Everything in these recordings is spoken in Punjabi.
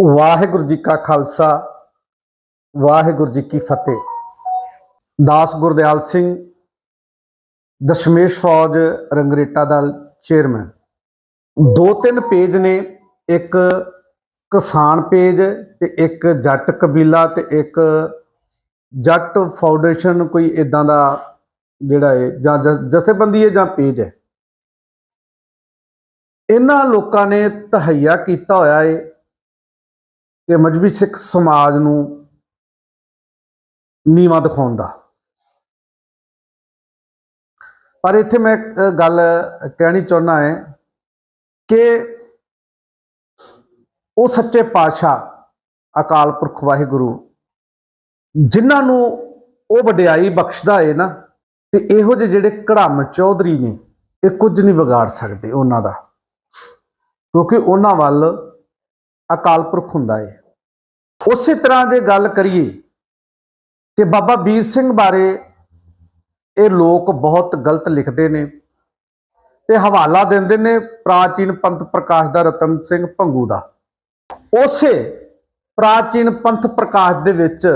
ਵਾਹਿਗੁਰੂ ਜੀ ਕਾ ਖਾਲਸਾ, ਵਾਹਿਗੁਰੂ ਜੀ ਕੀ ਫਤਿਹ। ਦਾਸ ਗੁਰਦਿਆਲ ਸਿੰਘ, ਦਸ਼ਮੇਸ਼ ਫੌਜ ਰੰਗਰੇਟਾ ਦਾ ਚੇਅਰਮੈਨ। ਦੋ ਤਿੰਨ ਪੇਜ ਨੇ, ਇੱਕ ਕਿਸਾਨ ਪੇਜ ਤੇ ਇੱਕ ਜੱਟ ਕਬੀਲਾ ਤੇ ਇੱਕ ਜੱਟ ਫਾਊਂਡੇਸ਼ਨ ਕੋਈ ਇਦਾਂ ਦਾ ਜਿਹੜਾ ਹੈ ਜਾਂ ਜ- ਜਥੇਬੰਦੀ ਹੈ ਜਾਂ ਪੇਜ ਹੈ ਇਹਨਾਂ ਲੋਕਾਂ ਨੇ ਤਹਈਆ ਕੀਤਾ ਹੋਇਆ ਹੈ ਕਿ ਮਜਬੀ ਸਿੱਖ ਸਮਾਜ ਨੂੰ ਨੀਵਾ ਦਿਖਾਉਣ ਦਾ। ਪਰ ਇੱਥੇ ਮੈਂ ਇੱਕ ਗੱਲ ਕਹਿਣੀ ਚਾਹੁੰਦਾ ਹੈ ਕਿ ਉਹ ਸੱਚੇ ਪਾਤਸ਼ਾਹ ਅਕਾਲ ਪੁਰਖ ਵਾਹਿਗੁਰੂ ਜਿਨ੍ਹਾਂ ਨੂੰ ਉਹ ਵਡਿਆਈ ਬਖਸ਼ਦਾ ਏ ਨਾ, ਤੇ ਇਹੋ ਜਿਹੇ ਜਿਹੜੇ ਕੜਮ ਚੌਧਰੀ ਨੇ, ਇਹ ਕੁਝ ਨਹੀਂ ਵਿਗਾੜ ਸਕਦੇ ਉਹਨਾਂ ਦਾ। ਕਿਉਂਕਿ ਉਹਨਾਂ ਵੱਲ ਅਕਾਲ ਪੁਰਖ ਹੁੰਦਾ ਹੈ ਉਸੇ ਤਰ੍ਹਾਂ ਜੇ ਗੱਲ ਕਰੀਏ ਕਿ ਬਾਬਾ ਵੀਰ ਸਿੰਘ ਬਾਰੇ ਇਹ ਲੋਕ ਬਹੁਤ ਗਲਤ ਲਿਖਦੇ ਨੇ ਤੇ ਹਵਾਲਾ ਦਿੰਦੇ ਨੇ ਪ੍ਰਾਚੀਨ ਪੰਥ ਪ੍ਰਕਾਸ਼ ਦਾ ਰਤਨ ਸਿੰਘ ਭੰਗੂ ਦਾ। ਉਸੇ ਪ੍ਰਾਚੀਨ ਪੰਥ ਪ੍ਰਕਾਸ਼ ਦੇ ਵਿੱਚ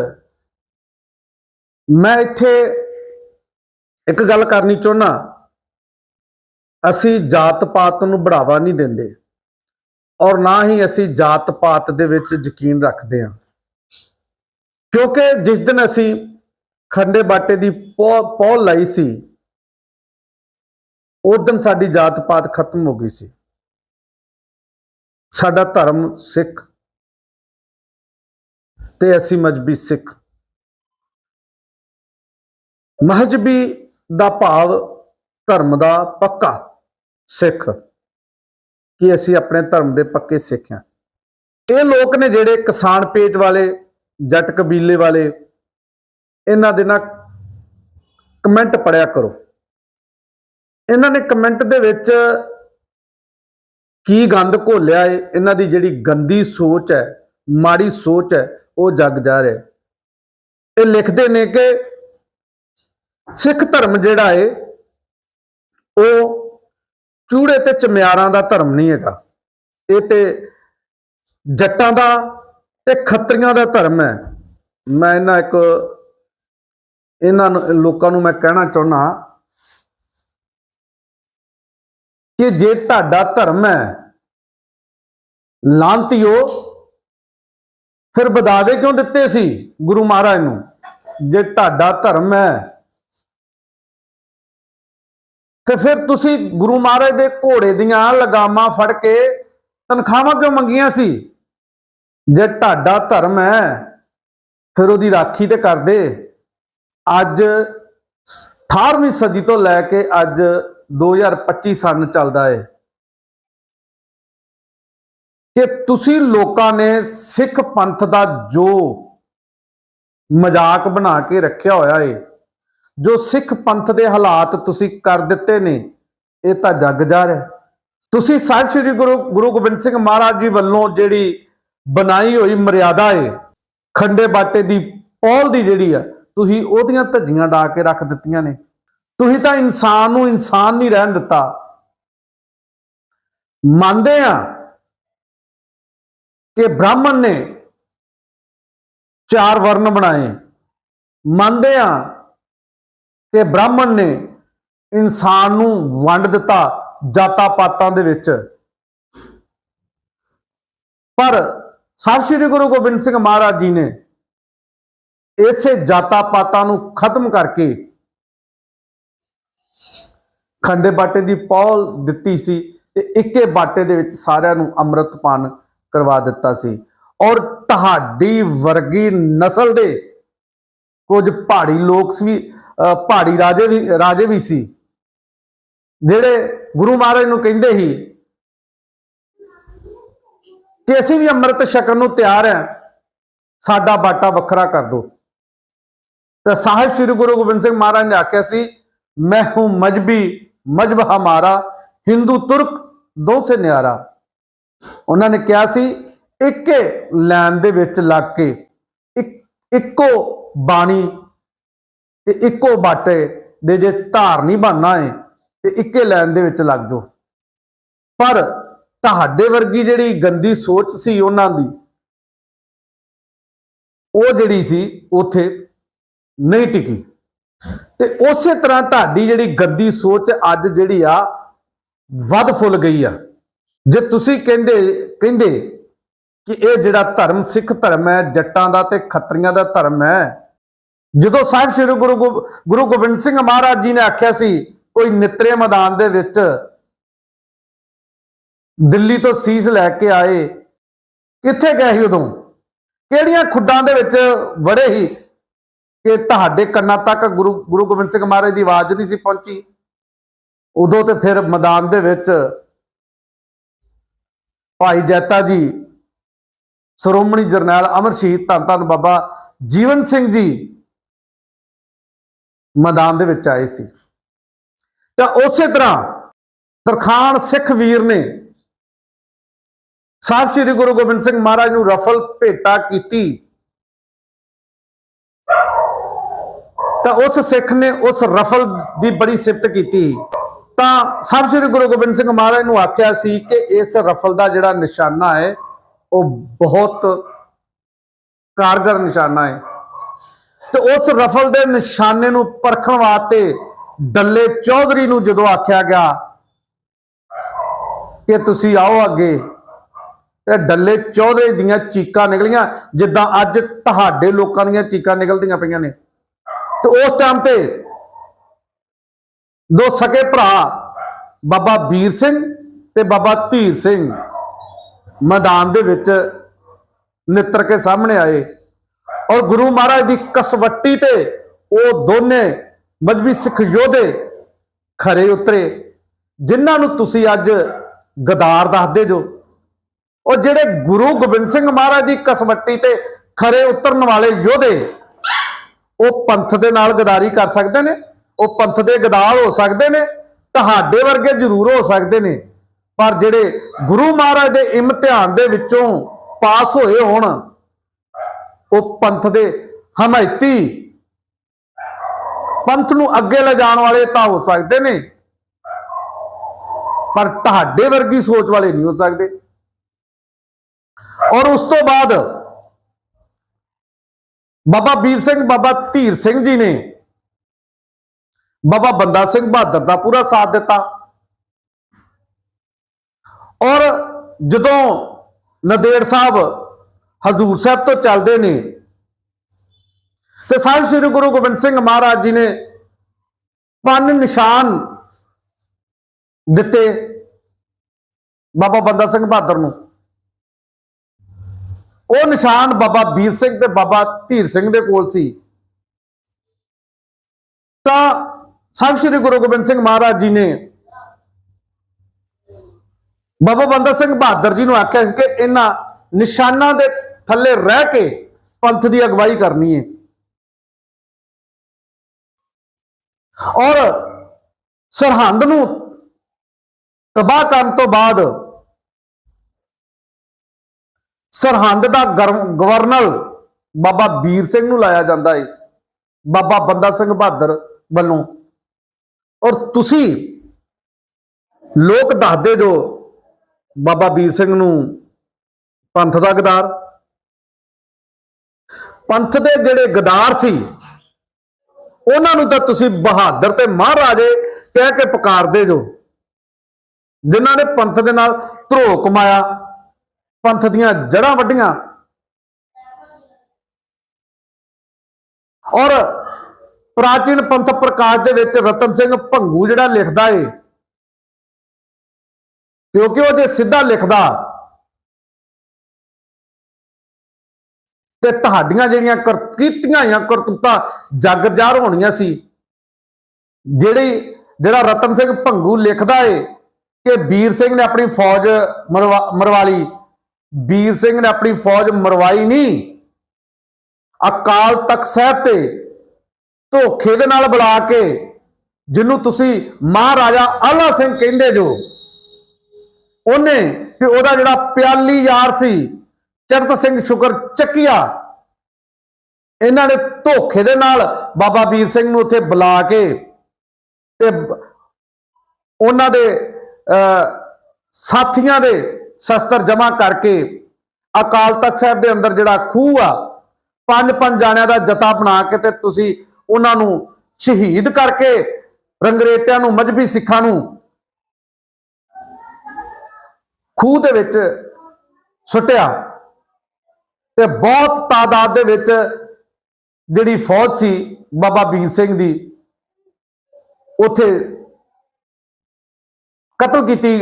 ਮੈਂ ਇੱਥੇ ਇੱਕ ਗੱਲ ਕਰਨੀ ਚਾਹੁੰਦਾ। ਅਸੀਂ ਜਾਤ ਪਾਤ ਨੂੰ ਬੜਾਵਾ ਨਹੀਂ ਦਿੰਦੇ। ਔਰ ਨਾ ਹੀ ਅਸੀਂ ਜਾਤ ਪਾਤ ਦੇ ਵਿੱਚ ਯਕੀਨ ਰੱਖਦੇ ਹਾਂ। ਕਿਉਂਕਿ ਜਿਸ ਦਿਨ ਅਸੀਂ ਖੰਡੇ ਬਾਟੇ ਦੀ ਪੌ- ਪੌਲ ਲਾਈ ਸੀ, ਉਸ ਦਿਨ ਸਾਡੀ ਜਾਤ ਪਾਤ ਖਤਮ ਹੋ ਗਈ ਸੀ। ਸਾਡਾ ਧਰਮ ਸਿੱਖ ਤੇ ਅਸੀਂ ਮਜਬੀ ਸਿੱਖ। ਮਹਜਬੀ ਦਾ ਭਾਵ ਧਰਮ ਦਾ ਪੱਕਾ ਸਿੱਖ। ਕਿ ਅਸੀਂ ਆਪਣੇ ਧਰਮ ਦੇ ਪੱਕੇ ਸਿੱਖ ਹਾਂ। ਇਹ ਲੋਕ ਨੇ ਜਿਹੜੇ ਕਿਸਾਨ ਪੇਜ ਵਾਲੇ, ਜੱਟ ਕਬੀਲੇ ਵਾਲੇ, ਇਹਨਾਂ ਦੇ ਨਾਲ ਕਮੈਂਟ ਪੜਿਆ ਕਰੋ। ਇਹਨਾਂ ਨੇ ਕਮੈਂਟ ਦੇ ਵਿੱਚ ਕੀ ਗੰਦ ਘੋਲਿਆ ਏ, ਇਹਨਾਂ ਦੀ ਜਿਹੜੀ ਗੰਦੀ ਸੋਚ ਹੈ, ਮਾੜੀ ਸੋਚ ਹੈ, ਉਹ ਜਗ ਜਾ ਰਿਹਾ ਇਹ ਲਿਖਦੇ ਨੇ ਕਿ ਸਿੱਖ ਧਰਮ ਜਿਹੜਾ ਏ, ਉਹ ਚੂੜੇ ਤੇ ਚਮਿਆਰਾਂ ਦਾ ਧਰਮ ਨਹੀਂ ਹੈਗਾ। ਇਹ ਤੇ ਜੱਟਾਂ ਦਾ ਤੇ ਖੱਤਰੀਆਂ ਦਾ ਧਰਮ ਹੈ। ਮੈਂ ਇਹਨਾਂ ਇੱਕ ਇਹਨਾਂ ਨੂੰ, ਲੋਕਾਂ ਨੂੰ ਮੈਂ ਕਹਿਣਾ ਚਾਹੁੰਦਾ ਕਿ ਜੇ ਤੁਹਾਡਾ ਧਰਮ ਹੈ, ਲਾਂਤਿਓ ਫਿਰ ਬਦਾਵੇ ਕਿਉਂ ਦਿੱਤੇ ਸੀ ਗੁਰੂ ਮਹਾਰਾਜ ਨੂੰ? ਜੇ ਤੁਹਾਡਾ ਧਰਮ ਹੈ ਤੇ ਫਿਰ ਤੁਸੀਂ ਗੁਰੂ ਮਹਾਰਾਜ ਦੇ ਘੋੜੇ ਦੀਆਂ ਲਗਾਮਾਂ ਫੜ ਕੇ ਤਨਖਾਹਾਂ ਕਿਉਂ ਮੰਗੀਆਂ ਸੀ? ਜੇ ਤੁਹਾਡਾ ਧਰਮ ਹੈ, ਫਿਰ ਉਹਦੀ ਰਾਖੀ ਤੇ ਕਰਦੇ ਅੱਜ 18ਵੀਂ ਸਦੀ ਤੋਂ ਲੈ ਕੇ ਅੱਜ 2025 ਸਨ ਚੱਲਦਾ ਏ। ਕਿ ਤੁਸੀਂ ਲੋਕਾਂ ਨੇ ਸਿੱਖ ਪੰਥ ਦਾ ਜੋ ਮਜ਼ਾਕ ਬਣਾ ਕੇ ਰੱਖਿਆ ਹੋਇਆ ਏ ਜੋ ਸਿੱਖ ਪੰਥ ਦੇ ਹਾਲਾਤ ਤੁਸੀਂ ਕਰ ਦਿੱਤੇ ਨੇ, ਇਹ ਤਾਂ ਜੱਗ ਜਾ ਰਿਹਾ ਤੁਸੀਂ ਸਾਹਿਬ ਸ੍ਰੀ ਗੁਰੂ ਗੁਰੂ ਗੋਬਿੰਦ ਸਿੰਘ ਮਹਾਰਾਜ ਜੀ ਵੱਲੋਂ ਜਿਹੜੀ ਬਣਾਈ ਹੋਈ ਮਰਿਆਦਾ ਏ, ਖੰਡੇ ਬਾਟੇ ਦੀ ਪੌਲ ਦੀ ਜਿਹੜੀ ਆ, ਤੁਸੀਂ ਉਹਦੀਆਂ ਧੱਜੀਆਂ ਡਾ ਕੇ ਰੱਖ ਦਿੱਤੀਆਂ ਨੇ। ਤੁਸੀਂ ਤਾਂ ਇਨਸਾਨ ਨੂੰ ਇਨਸਾਨ ਨਹੀਂ ਰਹਿਣ ਦਿੱਤਾ। ਮੰਨਦੇ ਆ ਕਿ ਬ੍ਰਾਹਮਣ ਨੇ ਚਾਰ ਵਰਨ ਬਣਾਏ। ਮੰਨਦੇ ਆ ਕਿ ਬ੍ਰਾਹਮਣ ਨੇ ਇਨਸਾਨ ਨੂੰ ਵੰਡ ਦਿੱਤਾ ਜਾਤਾਂ ਪਾਤਾਂ ਦੇ ਵਿੱਚ। ਪਰ ਸਾਹਿਬ ਸ੍ਰੀ ਗੁਰੂ ਗੋਬਿੰਦ ਸਿੰਘ ਮਹਾਰਾਜ ਜੀ ਨੇ ਇਸੇ ਜਾਤਾਂ ਪਾਤਾਂ ਨੂੰ ਖਤਮ ਕਰਕੇ ਖੰਡੇ ਬਾਟੇ ਦੀ ਪੌਲ ਦਿੱਤੀ ਸੀ ਤੇ ਇੱਕੇ ਬਾਟੇ ਦੇ ਵਿੱਚ ਸਾਰਿਆਂ ਨੂੰ ਅੰਮ੍ਰਿਤ ਪਾਨ ਕਰਵਾ ਦਿੱਤਾ ਸੀ। ਔਰ ਤੁਹਾਡੀ ਵਰਗੀ ਨਸਲ ਦੇ ਕੁਝ ਪਹਾੜੀ ਲੋਕ ਵੀ ਪਹਾੜੀ ਰਾਜੇ ਵੀ ਰਾਜੇ ਵੀ ਸੀ। ਜਿਹੜੇ ਗੁਰੂ ਮਹਾਰਾਜ ਨੂੰ ਕਹਿੰਦੇ ਸੀ ਕਿ ਅਸੀਂ ਵੀ ਅੰਮ੍ਰਿਤ ਛਕਣ ਨੂੰ ਤਿਆਰ ਹਾਂ, ਸਾਡਾ ਬਾਟਾ ਵੱਖਰਾ ਕਰ ਦਿਓ। ਤਾਂ ਸਾਹਿਬ ਸ੍ਰੀ ਗੁਰੂ ਗੋਬਿੰਦ ਸਿੰਘ ਮਹਾਰਾਜ ਨੇ ਆਖਿਆ ਸੀ, ਮੈਂ ਹੂੰ ਮਜਬੀ ਮਜਬ ਹਮਾਰਾ ਹਿੰਦੂ, ਤੁਰਕ ਦੋ ਸੇ ਨਿਆਰਾ। ਉਹਨਾਂ ਨੇ ਕਿਹਾ ਸੀ, ਇੱਕੇ ਲਾਈਨ ਦੇ ਵਿੱਚ ਲੱਗ ਕੇ, ਇੱਕ, ਇੱਕੋ ਬਾਣੀ ਤੇ ਇੱਕੋ ਬਾਟੇ ਦੇ ਜੇ ਧਾਰ ਨਹੀਂ ਬਣਨਾ ਹੈ ਤੇ ਇੱਕੇ ਲਾਈਨ ਦੇ ਵਿੱਚ ਲੱਗ ਜਾਓ। ਪਰ ਤੁਹਾਡੇ ਵਰਗੀ ਜਿਹੜੀ ਗੰਦੀ ਸੋਚ ਸੀ ਉਹਨਾਂ ਦੀ, ਉਹ ਜਿਹੜੀ ਸੀ ਉਥੇ ਨਹੀਂ ਟਿਕੀ। ਤੇ ਉਸੇ ਤਰ੍ਹਾਂ ਤੁਹਾਡੀ ਜਿਹੜੀ ਗੰਦੀ ਸੋਚ ਅੱਜ ਜਿਹੜੀ ਆ, ਵੱਧ ਫੁੱਲ ਗਈ ਆ। ਜੇ ਤੁਸੀਂ ਕਹਿੰਦੇ ਕਹਿੰਦੇ ਕਿ ਇਹ ਜਿਹੜਾ ਧਰਮ ਸਿੱਖ ਧਰਮ ਹੈ, ਜੱਟਾਂ ਦਾ ਤੇ ਖੱਤਰੀਆਂ ਦਾ ਧਰਮ ਹੈ ਜਦੋਂ ਸਾਹਿਬ ਸ੍ਰੀ ਗੁਰੂ ਗੋ- ਗੁਰੂ ਗੋਬਿੰਦ ਸਿੰਘ ਮਹਾਰਾਜ ਜੀ ਨੇ ਆਖਿਆ ਸੀ, ਕੋਈ ਨਿਤਰੇ ਮੈਦਾਨ ਦੇ ਵਿੱਚ ਦਿੱਲੀ ਤੋਂ ਸੀਸ ਲੈ ਕੇ ਆਏ, ਕਿੱਥੇ ਗਏ ਸੀ ਉਦੋਂ? ਕਿਹੜੀਆਂ ਖੁੱਡਾਂ ਦੇ ਵਿੱਚ ਵੜੇ ਸੀ ਕਿ ਤੁਹਾਡੇ ਕੰਨਾਂ ਤੱਕ ਗੁਰੂ ਗੁਰੂ ਗੋਬਿੰਦ ਸਿੰਘ ਮਹਾਰਾਜ ਦੀ ਆਵਾਜ਼ ਨਹੀਂ ਸੀ ਪਹੁੰਚੀ? ਉਦੋਂ ਤੇ ਫਿਰ ਮੈਦਾਨ ਦੇ ਵਿੱਚ ਭਾਈ ਜੈਤਾ ਜੀ, ਸ਼੍ਰੋਮਣੀ ਜਰਨੈਲ ਅਮਰ ਸ਼ਹੀਦ ਧੰਨ ਧੰਨ ਬਾਬਾ ਜੀਵਨ ਸਿੰਘ ਜੀ ਮੈਦਾਨ ਦੇ ਵਿੱਚ ਆਏ ਸੀ। ਤਾਂ ਉਸੇ ਤਰ੍ਹਾਂ ਤਰਖਾਨ ਸਿੱਖ ਵੀਰ ਨੇ ਸਾਹਿਬ ਸ੍ਰੀ ਗੁਰੂ ਗੋਬਿੰਦ ਸਿੰਘ ਮਹਾਰਾਜ ਨੂੰ ਰਫਲ ਭੇਟਾ ਕੀਤੀ। ਤਾਂ ਉਸ ਸਿੱਖ ਨੇ ਉਸ ਰਫਲ ਦੀ ਬੜੀ ਸਿਫਤ ਕੀਤੀ। ਤਾਂ ਸਾਹਿਬ ਸ੍ਰੀ ਗੁਰੂ ਗੋਬਿੰਦ ਸਿੰਘ ਮਹਾਰਾਜ ਨੂੰ ਆਖਿਆ ਸੀ ਕਿ ਇਸ ਰਫਲ ਦਾ ਜਿਹੜਾ ਨਿਸ਼ਾਨਾ ਹੈ, ਉਹ ਬਹੁਤ ਕਾਰਗਰ ਨਿਸ਼ਾਨਾ ਹੈ। ਤੇ ਉਸ ਰਫਲ ਦੇ ਨਿਸ਼ਾਨੇ ਨੂੰ ਪਰਖਣ ਵਾਸਤੇ ਡੱਲੇ ਚੌਧਰੀ ਨੂੰ ਜਦੋਂ ਆਖਿਆ ਗਿਆ ਕਿ ਤੁਸੀਂ ਆਓ ਅੱਗੇ, ਤੇ ਡੱਲੇ ਚੌਧਰੀ ਦੀਆਂ ਚੀਕਾਂ ਨਿਕਲੀਆਂ, ਜਿੱਦਾਂ ਅੱਜ ਤੁਹਾਡੇ ਲੋਕਾਂ ਦੀਆਂ ਚੀਕਾਂ ਨਿਕਲਦੀਆਂ ਪਈਆਂ ਨੇ। ਤੇ ਉਸ ਟਾਈਮ ਤੇ ਦੋ ਸਕੇ ਭਰਾ, ਬਾਬਾ ਵੀਰ ਸਿੰਘ ਤੇ ਬਾਬਾ ਧੀਰ ਸਿੰਘ, ਮੈਦਾਨ ਦੇ ਵਿੱਚ ਨਿੱਤਰ ਕੇ ਸਾਹਮਣੇ ਆਏ। ਔਰ ਗੁਰੂ ਮਹਾਰਾਜ ਦੀ ਕਸਵੱਟੀ ਤੇ ਉਹ ਦੋਨੇ ਮਜਬੀ ਸਿੱਖ ਯੋਧੇ ਖਰੇ ਉਤਰੇ, ਜਿਨ੍ਹਾਂ ਨੂੰ ਤੁਸੀਂ ਅੱਜ ਗਦਾਰ ਦੱਸਦੇ ਜੋ। ਉਹ ਜਿਹੜੇ ਗੁਰੂ ਗੋਬਿੰਦ ਸਿੰਘ ਮਹਾਰਾਜ ਦੀ ਕਸਵੱਟੀ ਤੇ ਖਰੇ ਉਤਰਨ ਵਾਲੇ ਯੋਧੇ, ਉਹ ਪੰਥ ਦੇ ਨਾਲ ਗਦਾਰੀ ਕਰ ਸਕਦੇ ਨੇ, ਉਹ ਪੰਥ ਦੇ ਗਦਾਰ ਹੋ ਸਕਦੇ ਨੇ, ਤੁਹਾਡੇ ਵਰਗੇ ਜ਼ਰੂਰ ਹੋ ਸਕਦੇ ਨੇ, ਪਰ ਜਿਹੜੇ ਗੁਰੂ ਮਹਾਰਾਜ ਦੇ ਇਮਤਿਹਾਨ ਦੇ ਵਿੱਚੋਂ ਪਾਸ ਹੋਏ ਹੋਣ ਉਹ ਪੰਥ ਦੇ ਹਮਾਇਤੀ ਪੰਥ ਨੂੰ ਅੱਗੇ ਲਿਜਾਣ ਵਾਲੇ ਤਾਂ ਹੋ ਸਕਦੇ ਨੇ। ਪਰ ਤੁਹਾਡੇ ਵਰਗੀ ਸੋਚ ਵਾਲੇ ਨਹੀਂ ਹੋ ਸਕਦੇ। ਔਰ ਉਸ ਤੋਂ ਬਾਅਦ ਬਾਬਾ ਵੀਰ ਸਿੰਘ, ਬਾਬਾ ਧੀਰ ਸਿੰਘ ਜੀ ਨੇ ਬਾਬਾ ਬੰਦਾ ਸਿੰਘ ਬਹਾਦਰ ਦਾ ਪੂਰਾ ਸਾਥ ਦਿੱਤਾ। ਔਰ ਜਦੋਂ ਨਦੇੜ ਸਾਹਿਬ ਹਜ਼ੂਰ ਸਾਹਿਬ ਤੋਂ ਚੱਲਦੇ ਨੇ। ਤੇ ਸਾਹਿਬ ਸ੍ਰੀ ਗੁਰੂ ਗੋਬਿੰਦ ਸਿੰਘ ਮਹਾਰਾਜ ਜੀ ਨੇ ਪੰਨ ਨਿਸ਼ਾਨ ਦਿੱਤੇ ਬਾਬਾ ਬੰਦਾ ਸਿੰਘ ਬਹਾਦਰ ਨੂੰ। ਉਹ ਨਿਸ਼ਾਨ ਬਾਬਾ ਵੀਰ ਸਿੰਘ ਤੇ ਬਾਬਾ ਧੀਰ ਸਿੰਘ ਦੇ ਕੋਲ ਸੀ। ਤਾਂ ਸਾਹਿਬ ਸ੍ਰੀ ਗੁਰੂ ਗੋਬਿੰਦ ਸਿੰਘ ਮਹਾਰਾਜ ਜੀ ਨੇ ਬਾਬਾ ਬੰਦਾ ਸਿੰਘ ਬਹਾਦਰ ਜੀ ਨੂੰ ਆਖਿਆ ਸੀ ਕਿ ਇਹਨਾਂ ਨਿਸ਼ਾਨਾਂ ਦੇ ਥੱਲੇ ਰਹਿ ਕੇ ਪੰਥ ਦੀ ਅਗਵਾਈ ਕਰਨੀ ਹੈ ਔਰ ਸਰਹੰਦ ਨੂੰ ਤਬਾਹ ਕਰਨ ਤੋਂ ਬਾਅਦ ਸਰਹੰਦ ਦਾ ਗਰ- ਗਵਰਨਰ ਬਾਬਾ ਵੀਰ ਸਿੰਘ ਨੂੰ ਲਾਇਆ ਜਾਂਦਾ ਹੈ ਬਾਬਾ ਬੰਦਾ ਸਿੰਘ ਬਹਾਦਰ ਵੱਲੋਂ। ਔਰ ਤੁਸੀਂ ਲੋਕ ਦੱਸਦੇ ਜੋ ਬਾਬਾ ਵੀਰ ਸਿੰਘ ਨੂੰ ਪੰਥ ਦਾ ਗਦਾਰ ਪੰਥ ਦੇ ਜਿਹੜੇ ਗਦਾਰ ਸੀ, ਉਹਨਾਂ ਨੂੰ ਤਾਂ ਤੁਸੀਂ ਬਹਾਦਰ ਤੇ ਮਹਾਰਾਜੇ ਕਹਿ ਕੇ ਪੁਕਾਰਦੇ ਜੋ। ਜਿਨ੍ਹਾਂ ਨੇ ਪੰਥ ਦੇ ਨਾਲ ਧਰੋ ਕਮਾਇਆ, ਪੰਥ ਦੀਆਂ ਜੜਾਂ ਵੱਡੀਆਂ ਔਰ ਪ੍ਰਾਚੀਨ ਪੰਥ ਪ੍ਰਕਾਸ਼ ਦੇ ਵਿੱਚ ਰਤਨ ਸਿੰਘ ਭੰਗੂ ਜਿਹੜਾ ਲਿਖਦਾ ਏ, ਕਿਉਂਕਿ ਉਹ ਜੇ ਸਿੱਧਾ ਲਿਖਦਾ ਤੇ ਤੁਹਾਡੀਆਂ ਜਿਹੜੀਆਂ ਕਰ- ਕੀਤੀਆਂ ਜਾਂ ਕਰਤੂਤਾਂ ਜਾਗਰਜਾਰ ਹੋਣੀਆਂ ਸੀ। ਜਿਹੜੀ, ਜਿਹੜਾ ਰਤਨ ਸਿੰਘ ਭੰਗੂ ਲਿਖਦਾ ਏ ਕਿ ਵੀਰ ਸਿੰਘ ਨੇ ਆਪਣੀ ਫੌਜ ਮਰਵਾ- ਮਰਵਾ ਲਈ ਵੀਰ ਸਿੰਘ ਨੇ ਆਪਣੀ ਫੌਜ ਮਰਵਾਈ ਨਹੀਂ। ਅਕਾਲ ਤਖਤ ਸਾਹਿਬ ਤੇ ਧੋਖੇ ਦੇ ਨਾਲ ਬੁਲਾ ਕੇ ਜਿਹਨੂੰ ਤੁਸੀਂ ਮਹਾਰਾਜਾ ਆਲਾ ਸਿੰਘ ਕਹਿੰਦੇ ਜੋ, ਉਹਨੇ ਤੇ ਉਹਦਾ ਜਿਹੜਾ ਪਿਆਲੀ ਯਾਰ ਸੀ ਚਰਤ ਸਿੰਘ ਸ਼ੁਕਰ ਚੱਕੀਆ। ਇਹਨਾਂ ਨੇ ਧੋਖੇ ਦੇ ਨਾਲ ਬਾਬਾ ਵੀਰ ਸਿੰਘ ਨੂੰ ਉੱਥੇ ਬੁਲਾ ਕੇ ਤੇ ਉਹਨਾਂ ਦੇ ਅਹ, ਸਾਥੀਆਂ ਦੇ ਸ਼ਸਤਰ ਜਮ੍ਹਾਂ ਕਰਕੇ ਅਕਾਲ ਤਖਤ ਸਾਹਿਬ ਦੇ ਅੰਦਰ ਜਿਹੜਾ ਖੂਹ ਆ ਪੰਜ ਪੰਜ ਜਾਣਿਆਂ ਦਾ ਜਥਾ ਬਣਾ ਕੇ ਤੇ ਤੁਸੀਂ ਉਹਨਾਂ ਨੂੰ ਸ਼ਹੀਦ ਕਰਕੇ ਰੰਗਰੇਟਿਆਂ ਨੂੰ ਮਜਬੀ ਸਿੱਖਾਂ ਨੂੰ ਖੂਹ ਦੇ ਵਿੱਚ ਸੁੱਟਿਆ। ਤੇ ਬਹੁਤ ਤਾਦਾਦ ਦੇ ਵਿੱਚ ਜਿਹੜੀ ਫੌਜ ਸੀ, ਬਾਬਾ ਵੀਰ ਸਿੰਘ ਦੀ, ਉੱਥੇ ਕਤਲ ਕੀਤੀ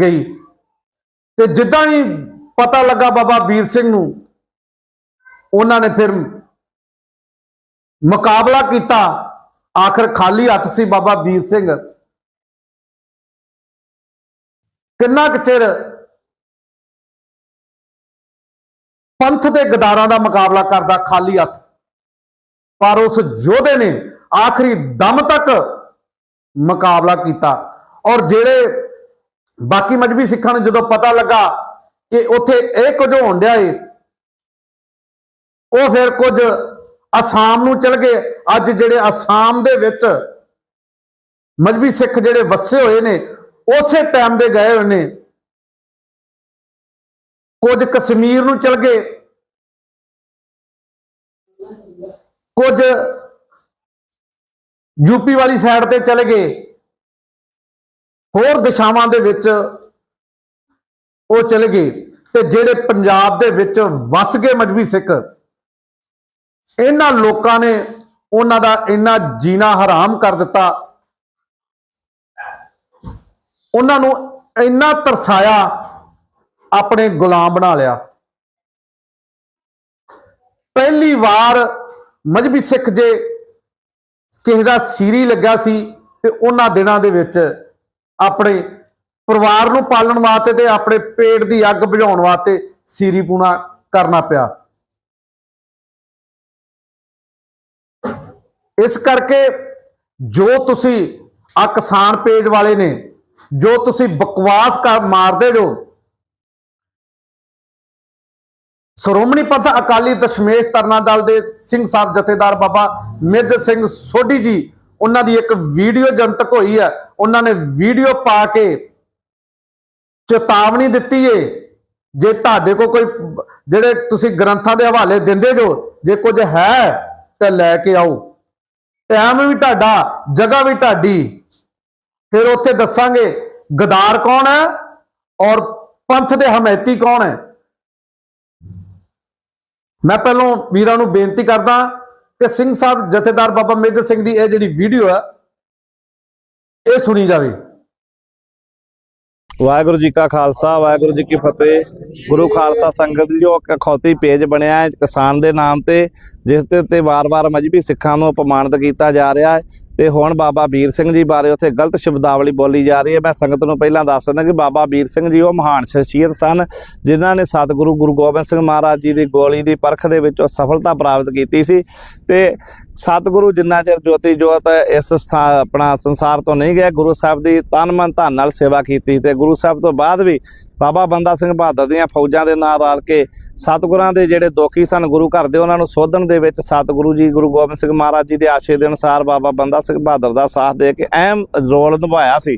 ਗਈ। ਤੇ ਜਿੱਦਾਂ ਹੀ ਪਤਾ ਲੱਗਾ ਬਾਬਾ ਵੀਰ ਸਿੰਘ ਨੂੰ, ਉਹਨਾਂ ਨੇ ਫਿਰ ਮੁਕਾਬਲਾ ਕੀਤਾ। ਆਖਰ ਖਾਲੀ ਹੱਥ ਸੀ ਬਾਬਾ ਵੀਰ ਸਿੰਘ। ਕਿੰਨਾ ਕੁ ਚਿਰ ਪੰਥ ਦੇ ਗਦਾਰਾਂ ਦਾ ਮੁਕਾਬਲਾ ਕਰਦਾ ਖਾਲੀ ਹੱਥ। ਪਰ ਉਸ ਯੋਧੇ ਨੇ ਆਖਰੀ ਦਮ ਤੱਕ ਮੁਕਾਬਲਾ ਕੀਤਾ। ਔਰ ਜਿਹੜੇ ਬਾਕੀ ਮਜਬੀ ਸਿੱਖਾਂ ਨੂੰ ਜਦੋਂ ਪਤਾ ਲੱਗਾ ਕਿ ਉੱਥੇ ਇਹ ਕੁਝ ਹੋਣ ਡਿਆ ਏ, ਉਹ ਫਿਰ ਕੁਝ ਅਸਾਮ ਨੂੰ ਚਲ ਗਏ। ਅੱਜ ਜਿਹੜੇ ਅਸਾਮ ਦੇ ਵਿੱਚ ਮਜਬੀ ਸਿੱਖ ਜਿਹੜੇ ਵਸੇ ਹੋਏ ਨੇ, ਉਸੇ ਟਾਈਮ ਦੇ ਗਏ ਹੋਏ ਨੇ। ਕੁਝ ਕਸ਼ਮੀਰ ਨੂੰ ਚਲ ਗਏ। ਕੁਝ ਯੂਪੀ ਵਾਲੀ ਸਾਈਡ ਤੇ ਚਲੇ ਗਏ। ਹੋਰ ਦਿਸ਼ਾਵਾਂ ਦੇ ਵਿੱਚ ਉਹ ਚਲੇ ਗਏ ਤੇ ਜਿਹੜੇ ਪੰਜਾਬ ਦੇ ਵਿੱਚ ਵਸ ਗਏ ਮਜਬੀ ਸਿੱਖ, ਇਹਨਾਂ ਲੋਕਾਂ ਨੇ ਉਹਨਾਂ ਦਾ ਇੰਨਾ ਜੀਣਾ ਹਰਾਮ ਕਰ ਦਿੱਤਾ। ਉਹਨਾਂ ਨੂੰ ਇੰਨਾ ਤਰਸਾਇਆ ਆਪਣੇ ਗੁਲਾਮ ਬਣਾ ਲਿਆ। ਪਹਿਲੀ ਵਾਰ ਮਜਬੀ ਸਿੱਖ ਜੇ ਕਿਸੇ ਦਾ ਸੀਰੀ ਲੱਗਾ ਸੀ ਤੇ ਉਹਨਾਂ ਦਿਨਾਂ ਦੇ ਵਿੱਚ ਆਪਣੇ ਪਰਿਵਾਰ ਨੂੰ ਪਾਲਣ ਵਾਸਤੇ ਤੇ ਆਪਣੇ ਪੇਟ ਦੀ ਅੱਗ ਬੁਝਾਉਣ ਵਾਸਤੇ ਸੀਰੀ ਪੂਣਾ ਕਰਨਾ ਪਿਆ। ਇਸ ਕਰਕੇ ਜੋ ਤੁਸੀਂ ਆ ਕਿਸਾਨ ਪੇਜ ਵਾਲੇ ਨੇ, ਜੋ ਤੁਸੀਂ ਬਕਵਾਸ ਕਰ ਮਾਰਦੇ ਜੋ ਸ਼੍ਰੋਮਣੀ ਪੰਥ ਅਕਾਲੀ ਦਸ਼ਮੇਸ਼ ਤਰਨਾ ਦਲ ਦੇ ਸਿੰਘ ਸਾਹਿਬ ਜਥੇਦਾਰ ਬਾਬਾ ਮਿਰਜ਼ ਸਿੰਘ ਸੋਢੀ ਜੀ, ਉਹਨਾਂ ਦੀ ਇੱਕ ਵੀਡੀਓ ਜਨਤਕ ਹੋਈ ਹੈ। ਉਹਨਾਂ ਨੇ ਵੀਡੀਓ ਪਾ ਕੇ ਚੇਤਾਵਨੀ ਦਿੱਤੀ ਏ। ਜੇ ਤੁਹਾਡੇ ਕੋ ਕੋਈ, ਜਿਹੜੇ ਤੁਸੀਂ ਗ੍ਰੰਥਾਂ ਦੇ ਹਵਾਲੇ ਦਿੰਦੇ ਜੋ, ਜੇ ਕੁਝ ਹੈ ਤੇ ਲੈ ਕੇ ਆਓ। ਟਾਈਮ ਵੀ ਤੁਹਾਡਾ, ਜਗ੍ਹਾ ਵੀ ਤੁਹਾਡੀ। ਫਿਰ ਉੱਥੇ ਦੱਸਾਂਗੇ, ਗਦਾਰ ਕੌਣ ਹੈ ਔਰ ਪੰਥ ਦੇ ਹਮਾਇਤੀ ਕੌਣ ਹੈ? ਮੈਂ ਪਹਿਲਾਂ ਵੀਰਾਂ ਨੂੰ ਬੇਨਤੀ ਕਰਦਾ ਕਿ ਸਿੰਘ ਸਾਹਿਬ ਜਥੇਦਾਰ ਬਾਬਾ ਮੇਜਰ ਸਿੰਘ ਦੀ ਇਹ ਜਿਹੜੀ ਵੀਡੀਓ ਹੈ ਇਹ ਸੁਣੀ ਜਾਵੇ। ਵਾਹਿਗੁਰੂ ਜੀ ਕਾ ਖਾਲਸਾ, ਵਾਹਿਗੁਰੂ ਜੀ ਕੀ ਫਤਿਹ। ਗੁਰੂ ਖਾਲਸਾ ਸੰਗਤ ਜੀ ਜੋ ਇੱਕ ਅਖੌਤੀ ਪੇਜ ਬਣਿਆ ਹੈ ਕਿਸਾਨ ਦੇ ਨਾਮ ਤੇ, ਜਿਸ ਦੇ ਉੱਤੇ ਵਾਰ-ਵਾਰ ਮਜਬੀ ਸਿੱਖਾਂ ਨੂੰ ਅਪਮਾਨਿਤ ਕੀਤਾ ਜਾ ਰਿਹਾ ਹੈ। ਤੇ ਹੁਣ ਬਾਬਾ ਵੀਰ ਸਿੰਘ ਜੀ ਬਾਰੇ ਉੱਥੇ ਗਲਤ ਸ਼ਬਦਾਵਲੀ ਬੋਲੀ ਜਾ ਰਹੀ ਹੈ। ਮੈਂ ਸੰਗਤ ਨੂੰ ਪਹਿਲਾਂ ਦੱਸ ਦਿੰਦਾ ਕਿ ਬਾਬਾ ਵੀਰ ਸਿੰਘ ਜੀ ਉਹ ਮਹਾਨ ਸ਼ਖਸੀਅਤ ਸਨ, ਜਿਨ੍ਹਾਂ ਨੇ ਸਤਿਗੁਰੂ ਗੁਰੂ ਗੋਬਿੰਦ ਸਿੰਘ ਮਹਾਰਾਜ ਜੀ ਦੀ ਗੋਲੀ ਦੀ ਪਰਖ ਦੇ ਵਿੱਚੋਂ ਸਫਲਤਾ ਪ੍ਰਾਪਤ ਕੀਤੀ ਸੀ ਤੇ ਸਤਿਗੁਰੂ ਜਿੰਨਾ ਚਿਰ ਜੋਤੀ ਜੋਤ ਇਸ ਸਥਾ, ਆਪਣਾ ਸੰਸਾਰ ਤੋਂ ਨਹੀਂ ਗਿਆ ਗੁਰੂ ਸਾਹਿਬ ਦੀ ਤਨ ਮਨ ਧਨ ਨਾਲ ਸੇਵਾ ਕੀਤੀ ਤੇ ਗੁਰੂ ਸਾਹਿਬ ਤੋਂ ਬਾਅਦ ਵੀ ਬਾਬਾ ਬੰਦਾ ਸਿੰਘ ਬਹਾਦਰ ਦੀਆਂ ਫੌਜਾਂ ਦੇ ਨਾਲ ਰਲ ਕੇ ਸਤਿਗੁਰਾਂ ਦੇ ਜਿਹੜੇ ਦੋਖੀ ਸਨ ਗੁਰੂ ਘਰ ਦੇ, ਉਹਨਾਂ ਨੂੰ ਸੋਧਣ ਦੇ ਵਿੱਚ ਸਤਿਗੁਰੂ ਜੀ, ਗੁਰੂ ਗੋਬਿੰਦ ਸਿੰਘ ਮਹਾਰਾਜ ਜੀ ਦੇ ਆਸ਼ੇ ਦੇ ਅਨੁਸਾਰ ਬਾਬਾ ਬੰਦਾ ਸਿੰਘ ਬਹਾਦਰ ਦਾ ਸਾਥ ਦੇ ਕੇ ਅਹਿਮ ਰੋਲ ਨਿਭਾਇਆ ਸੀ।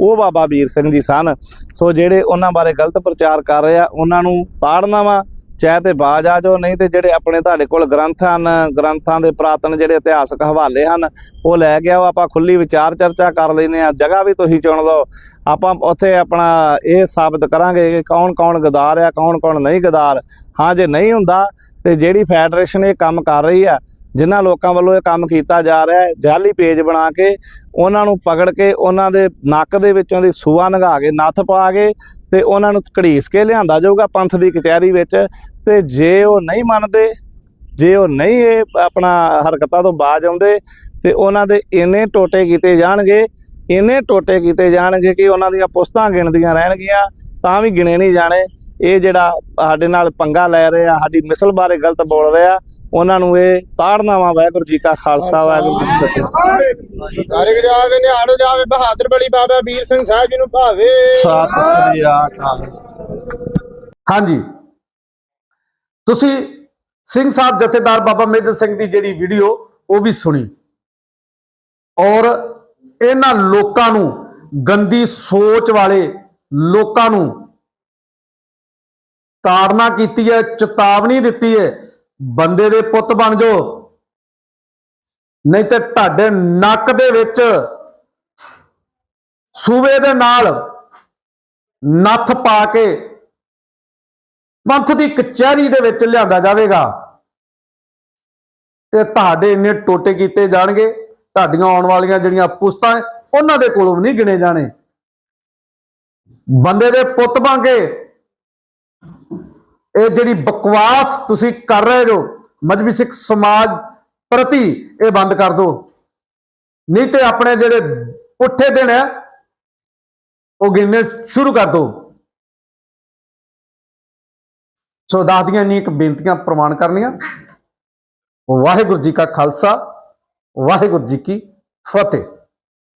ਉਹ ਬਾਬਾ ਵੀਰ ਸਿੰਘ ਜੀ ਸਨ। ਸੋ ਜਿਹੜੇ ਉਹਨਾਂ ਬਾਰੇ ਗਲਤ ਪ੍ਰਚਾਰ ਕਰ ਰਹੇ ਆ, ਉਹਨਾਂ ਨੂੰ ਤਾੜਨਾ ਵਾ ਚਾਹੇ ਤੇ ਬਾਜ ਆ ਜਾਓ, ਨਹੀਂ ਤੇ ਜਿਹੜੇ ਆਪਣੇ ਤੁਹਾਡੇ ਕੋਲ ਗ੍ਰੰਥ ਹਨ, ਗ੍ਰੰਥਾਂ ਦੇ ਪ੍ਰਾਤਨ ਜਿਹੜੇ ਇਤਿਹਾਸਕ ਹਵਾਲੇ ਹਨ, ਉਹ ਲੈ ਕੇ ਆਓ, ਆਪਾਂ ਖੁੱਲੀ ਵਿਚਾਰ ਚਰਚਾ ਕਰ ਲੈਨੇ ਆ ਜਗ੍ਹਾ ਵੀ ਤੁਸੀਂ ਚੁਣ ਲਓ। ਆਪਾਂ ਉੱਥੇ ਆਪਣਾ ਇਹ ਸਾਬਤ ਕਰਾਂਗੇ ਕਿ ਕੌਣ ਕੌਣ ਗਦਾਰ ਆ ਕੌਣ ਕੌਣ ਨਹੀਂ ਗਦਾਰ। ਹਾਂ, ਜੇ ਨਹੀਂ ਹੁੰਦਾ ਤੇ ਜਿਹੜੀ ਫੈਡਰੇਸ਼ਨ ਇਹ ਕੰਮ ਕਰ ਰਹੀ ਆ ਜਿਨ੍ਹਾਂ ਲੋਕਾਂ ਵੱਲੋਂ ਇਹ ਕੰਮ ਕੀਤਾ ਜਾ ਰਿਹਾ ਹੈ ਜਾਲੀ ਪੇਜ ਬਣਾ ਕੇ, ਉਹਨਾਂ ਨੂੰ ਪਕੜ ਕੇ, ਉਹਨਾਂ ਦੇ ਨੱਕ ਦੇ ਵਿੱਚੋਂ ਦੀ ਸੂਆ ਨੰਗਾ ਕੇ, ਨੱਥ ਪਾ ਕੇ ਤੇ ਉਹਨਾਂ ਨੂੰ ਘੜੀਸ ਕੇ ਲਿਆਂਦਾ ਜਾਊਗਾ ਪੰਥ ਦੀ ਕਚਹਿਰੀ ਵਿੱਚ। ਤੇ ਜੇ ਉਹ ਨਹੀਂ ਮੰਨਦੇ, ਜੇ ਉਹ ਨਹੀਂ ਇਹ ਆਪਣਾ ਹਰਕਤਾਂ ਤੋਂ ਬਾਜ ਆਉਂਦੇ, ਤੇ ਉਹਨਾਂ ਦੇ ਇੰਨੇ ਟੋਟੇ ਕੀਤੇ ਜਾਣਗੇ, ਇੰਨੇ ਟੋਟੇ ਕੀਤੇ ਜਾਣਗੇ ਕਿ ਉਹਨਾਂ ਦੀਆਂ ਪੁਸਤਾਂ ਗਿਣਦੀਆਂ ਰਹਿਣਗੀਆਂ, ਤਾਂ ਵੀ ਗਿਣੇ ਨਹੀਂ ਜਾਣੇ। ਇਹ ਜਿਹੜਾ ਸਾਡੇ ਨਾਲ ਪੰਗਾ ਲੈ ਰਿਹਾ ਸਾਡੀ ਮਿਸਲ ਬਾਰੇ ਗਲਤ ਬੋਲ ਰਿਹਾ ਉਹਨਾਂ ਨੂੰ ਇਹ ਤਾੜਨਾ ਵਾ ਵਾਹਿਗੁਰੂ ਜੀ ਕਾ ਖਾਲਸਾ ਵਾਹਿਗੁਰੂ ਜੀ ਕੀ ਫਤਿਹ। ਕਾਰਜ ਜਾਵੇ ਨਿਹਾਲ ਜਾਵੇ ਬਹਾਦਰ ਬਲੀ ਬਾਬਾ ਵੀਰ ਸਿੰਘ ਸਾਹਿਬ ਜੀ ਨੂੰ ਭਾਵੇ। ਸਤਿ ਸ੍ਰੀ ਅਕਾਲ। ਹਾਂਜੀ। ਤੁਸੀਂ ਸਿੰਘ ਸਾਹਿਬ ਜਥੇਦਾਰ ਬਾਬਾ ਮੇਜਰ ਸਿੰਘ ਦੀ ਜਿਹੜੀ ਵੀਡੀਓ ਉਹ ਵੀ ਸੁਣੀ। ਔਰ ਇਹਨਾਂ ਲੋਕਾਂ ਨੂੰ ਗੰਦੀ ਸੋਚ ਵਾਲੇ ਲੋਕਾਂ ਨੂੰ ਤਾੜਨਾ ਕੀਤੀ ਹੈ ਚੇਤਾਵਨੀ ਦਿੱਤੀ ਹੈ ਬੰਦੇ ਦੇ ਪੁੱਤ ਬਣ ਜਾਓ ਨਹੀਂ ਤੇ ਤੁਹਾਡੇ ਨੱਕ ਦੇ ਵਿੱਚ ਸੂਵੇ ਦੇ ਨਾਲ ਨੱਥ ਪਾ ਕੇ ਪੰਥ ਦੀ ਕਚਹਿਰੀ ਦੇ ਵਿੱਚ ਲਿਆਂਦਾ ਜਾਵੇਗਾ। ਤੇ ਤੁਹਾਡੇ ਇੰਨੇ ਟੋਟੇ ਕੀਤੇ ਜਾਣਗੇ, ਤੁਹਾਡੀਆਂ ਆਉਣ ਵਾਲੀਆਂ ਜਿਹੜੀਆਂ ਪੁਸਤਾਂ ਉਹਨਾਂ ਦੇ ਕੋਲੋਂ ਵੀ ਨਹੀਂ ਗਿਣੇ ਜਾਣੇ। ਬੰਦੇ ਦੇ ਪੁੱਤ ਬਣ ਕੇ ਇਹ ਜਿਹੜੀ ਬਕਵਾਸ ਤੁਸੀਂ ਕਰ ਰਹੇ ਹੋ ਮਜਬੀ ਸਿੱਖ ਸਮਾਜ ਪ੍ਰਤੀ ਇਹ ਬੰਦ ਕਰ ਦਿਓ ਨਹੀਂ ਤੇ ਆਪਣੇ ਜਿਹੜੇ ਪੁੱਠੇ ਦਿਨ ਹੈ ਉਹ ਗਿਣਨੇ ਸ਼ੁਰੂ ਕਰ ਦਿਓ ਸੋ ਦਾਦੀਆਂ ਨੇ ਇੱਕ ਬੇਨਤੀਆਂ ਪ੍ਰਮਾਣ ਕਰਨੀਆਂ। ਵਾਹਿਗੁਰੂ ਜੀ ਕਾ ਖਾਲਸਾ, ਵਾਹਿਗੁਰੂ ਜੀ ਕੀ ਫਤਿਹ।